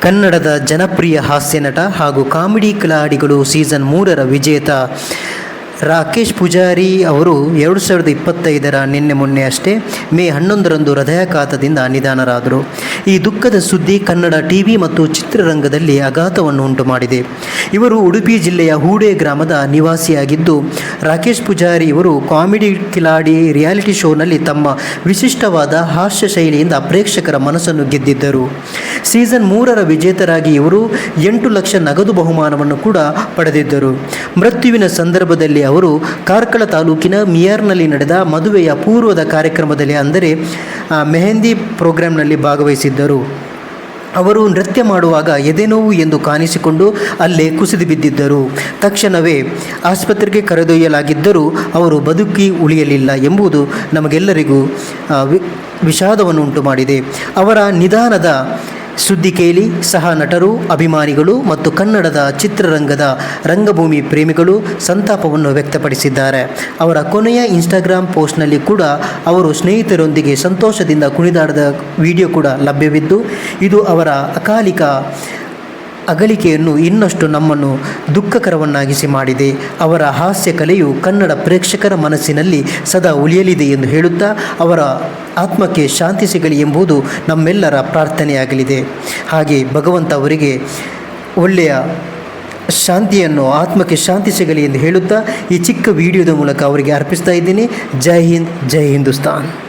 ಕನ್ನಡದ ಜನಪ್ರಿಯ ಹಾಸ್ಯ ನಟ ಹಾಗೂ ಕಾಮಿಡಿ ಕಲಾಡಿಗಳು ಸೀಸನ್ ಮೂರರ ವಿಜೇತ ರಾಕೇಶ್ ಪೂಜಾರಿ ಅವರು ಎರಡು ಸಾವಿರದ ಇಪ್ಪತ್ತೈದರ ನಿನ್ನೆ ಮೊನ್ನೆ ಅಷ್ಟೇ ಮೇ ಹನ್ನೊಂದರಂದು ಹೃದಯಾಘಾತದಿಂದ ನಿಧನರಾದರು. ಈ ದುಃಖದ ಸುದ್ದಿ ಕನ್ನಡ ಟಿವಿ ಮತ್ತು ಚಿತ್ರರಂಗದಲ್ಲಿ ಆಘಾತವನ್ನು ಉಂಟು ಮಾಡಿದೆ ಇವರು ಉಡುಪಿ ಜಿಲ್ಲೆಯ ಹೂಡೆ ಗ್ರಾಮದ ನಿವಾಸಿಯಾಗಿದ್ದು, ರಾಕೇಶ್ ಪೂಜಾರಿ ಇವರು ಕಾಮಿಡಿ ಕಿಲಾಡಿ ರಿಯಾಲಿಟಿ ಶೋನಲ್ಲಿ ತಮ್ಮ ವಿಶಿಷ್ಟವಾದ ಹಾಸ್ಯ ಶೈಲಿಯಿಂದ ಪ್ರೇಕ್ಷಕರ ಮನಸ್ಸನ್ನು ಗೆದ್ದಿದ್ದರು. ಸೀಸನ್ ಮೂರರ ವಿಜೇತರಾಗಿ ಇವರು ಎಂಟು ಲಕ್ಷ ನಗದು ಬಹುಮಾನವನ್ನು ಕೂಡ ಪಡೆದಿದ್ದರು. ಮೃತ್ಯುವಿನ ಸಂದರ್ಭದಲ್ಲಿ ಅವರು ಕಾರ್ಕಳ ತಾಲೂಕಿನ ಮಿಯಾರ್ನಲ್ಲಿ ನಡೆದ ಮದುವೆಯ ಪೂರ್ವದ ಕಾರ್ಯಕ್ರಮದಲ್ಲಿ ಅಂದರೆ ಮೆಹಂದಿ ಪ್ರೋಗ್ರಾಂನಲ್ಲಿ ಭಾಗವಹಿಸಿದ್ದರು. ಅವರು ನೃತ್ಯ ಮಾಡುವಾಗ ಎದೆನೋವು ಎಂದು ಕಾಣಿಸಿಕೊಂಡು ಅಲ್ಲೇ ಕುಸಿದು ಬಿದ್ದಿದ್ದರು. ತಕ್ಷಣವೇ ಆಸ್ಪತ್ರೆಗೆ ಕರೆದೊಯ್ಯಲಾಗಿದ್ದರೂ ಅವರು ಬದುಕಿ ಉಳಿಯಲಿಲ್ಲ ಎಂಬುದು ನಮಗೆಲ್ಲರಿಗೂ ವಿಷಾದವನ್ನು ಉಂಟು ಮಾಡಿದೆ ಅವರ ನಿಧಾನದ ಸುದ್ದಿ ಕೇಳಿ ಸಹ ನಟರು, ಅಭಿಮಾನಿಗಳು ಮತ್ತು ಕನ್ನಡದ ಚಿತ್ರರಂಗದ ರಂಗಭೂಮಿ ಪ್ರೇಮಿಗಳು ಸಂತಾಪವನ್ನು ವ್ಯಕ್ತಪಡಿಸಿದ್ದಾರೆ. ಅವರ ಕೊನೆಯ ಇನ್ಸ್ಟಾಗ್ರಾಮ್ ಪೋಸ್ಟ್ನಲ್ಲಿ ಕೂಡ ಅವರು ಸ್ನೇಹಿತರೊಂದಿಗೆ ಸಂತೋಷದಿಂದ ಕುಣಿದಾಡಿದ ವಿಡಿಯೋ ಕೂಡ ಲಭ್ಯವಿದ್ದು, ಇದು ಅವರ ಅಕಾಲಿಕ ಅಗಲಿಕೆಯನ್ನು ಇನ್ನಷ್ಟು ನಮ್ಮನ್ನು ದುಃಖಕರವನ್ನಾಗಿಸಿ ಮಾಡಿದೆ. ಅವರ ಹಾಸ್ಯ ಕಲೆಯು ಕನ್ನಡ ಪ್ರೇಕ್ಷಕರ ಮನಸ್ಸಿನಲ್ಲಿ ಸದಾ ಉಳಿಯಲಿದೆ ಎಂದು ಹೇಳುತ್ತಾ, ಅವರ ಆತ್ಮಕ್ಕೆ ಶಾಂತಿ ಸಿಗಲಿ ಎಂಬುದು ನಮ್ಮೆಲ್ಲರ ಪ್ರಾರ್ಥನೆಯಾಗಲಿದೆ. ಹಾಗೆ ಭಗವಂತ ಅವರಿಗೆ ಒಳ್ಳೆಯ ಶಾಂತಿಯನ್ನು, ಆತ್ಮಕ್ಕೆ ಶಾಂತಿ ಸಿಗಲಿ ಎಂದು ಹೇಳುತ್ತಾ, ಈ ಚಿಕ್ಕ ವಿಡಿಯೋದ ಮೂಲಕ ಅವರಿಗೆ ಅರ್ಪಿಸ್ತಾ ಇದ್ದೀನಿ. ಜೈ ಹಿಂದ್, ಜೈ ಹಿಂದೂಸ್ತಾನ್.